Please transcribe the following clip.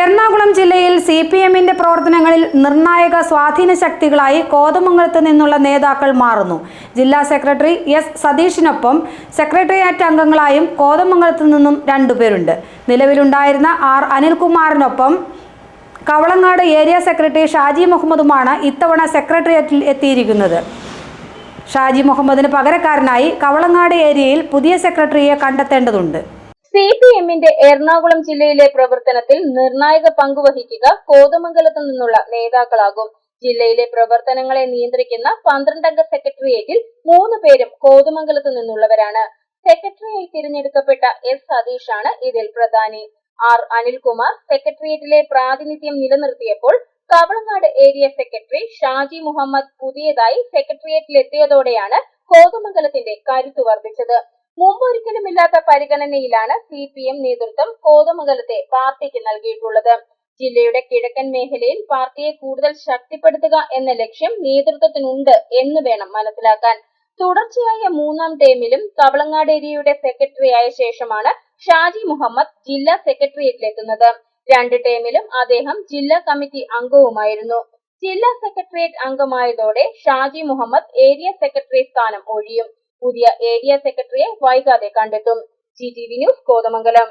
എറണാകുളം ജില്ലയിൽ C P എമ്മിന്റെ പ്രവർത്തനങ്ങളിൽ നിർണായക സ്വാധീന ശക്തികളായി കോതമംഗലത്ത് നിന്നുള്ള നേതാക്കൾ മാറുന്നു. ജില്ലാ സെക്രട്ടറി എസ് സതീഷിനൊപ്പം സെക്രട്ടേറിയറ്റ് അംഗങ്ങളായും കോതമംഗലത്ത് നിന്നും രണ്ടുപേരുണ്ട് നിലവിലുണ്ടായിരുന്ന ആർ അനിൽകുമാറിനൊപ്പം കവളങ്ങാട് ഏരിയ സെക്രട്ടറി ഷാജി മുഹമ്മദുമാണ് ഇത്തവണ സെക്രട്ടേറിയറ്റിൽ എത്തിയിരിക്കുന്നത്. ഷാജി മുഹമ്മദിന് പകരക്കാരനായി കവളങ്ങാട് ഏരിയയിൽ പുതിയ സെക്രട്ടറിയെ കണ്ടെത്തേണ്ടതുണ്ട്. സി പി എമ്മിന്റെ എറണാകുളം ജില്ലയിലെ പ്രവർത്തനത്തിൽ നിർണായക പങ്കുവഹിക്കുക കോതമംഗലത്തു നിന്നുള്ള നേതാക്കളാകും. ജില്ലയിലെ പ്രവർത്തനങ്ങളെ നിയന്ത്രിക്കുന്ന പന്ത്രണ്ടംഗ സെക്രട്ടേറിയറ്റിൽ മൂന്ന് പേരും കോതമംഗലത്തു നിന്നുള്ളവരാണ്. സെക്രട്ടറിയായി തിരഞ്ഞെടുക്കപ്പെട്ട എസ് സതീഷ് ആണ് ഇതിൽ പ്രധാനി. ആർ അനിൽകുമാർ സെക്രട്ടേറിയറ്റിലെ പ്രാതിനിധ്യം നിലനിർത്തിയപ്പോൾ കവളങ്ങാട് ഏരിയ സെക്രട്ടറി ഷാജി മുഹമ്മദ് പുതിയതായി സെക്രട്ടേറിയറ്റിലെത്തിയതോടെയാണ് കോതമംഗലത്തിന്റെ കരുത്ത് വർദ്ധിച്ചത്. മുമ്പൊരിക്കലുമില്ലാത്ത പരിഗണനയിലാണ് സി പി എം നേതൃത്വം കോതമംഗലത്തെ പാർട്ടിക്ക് നൽകിയിട്ടുള്ളത്. ജില്ലയുടെ കിഴക്കൻ മേഖലയിൽ പാർട്ടിയെ കൂടുതൽ ശക്തിപ്പെടുത്തുക എന്ന ലക്ഷ്യം നേതൃത്വത്തിനുണ്ട് എന്ന് വേണം മനസ്സിലാക്കാൻ. തുടർച്ചയായ മൂന്നാം ടേമിലും കവളങ്ങാട് ഏരിയയുടെ സെക്രട്ടറി ആയ ശേഷമാണ് ഷാജി മുഹമ്മദ് ജില്ലാ സെക്രട്ടേറിയറ്റിലെത്തുന്നത് രണ്ട് ടേമിലും അദ്ദേഹം ജില്ലാ കമ്മിറ്റി അംഗവുമായിരുന്നു. ജില്ലാ സെക്രട്ടേറിയറ്റ് അംഗമായതോടെ ഷാജി മുഹമ്മദ് ഏരിയ സെക്രട്ടറി സ്ഥാനം ഒഴിയും. പുതിയ ഏരിയ സെക്രട്ടറിയെ വൈകാതെ കണ്ടെത്തും. G T V news Kothamangalam.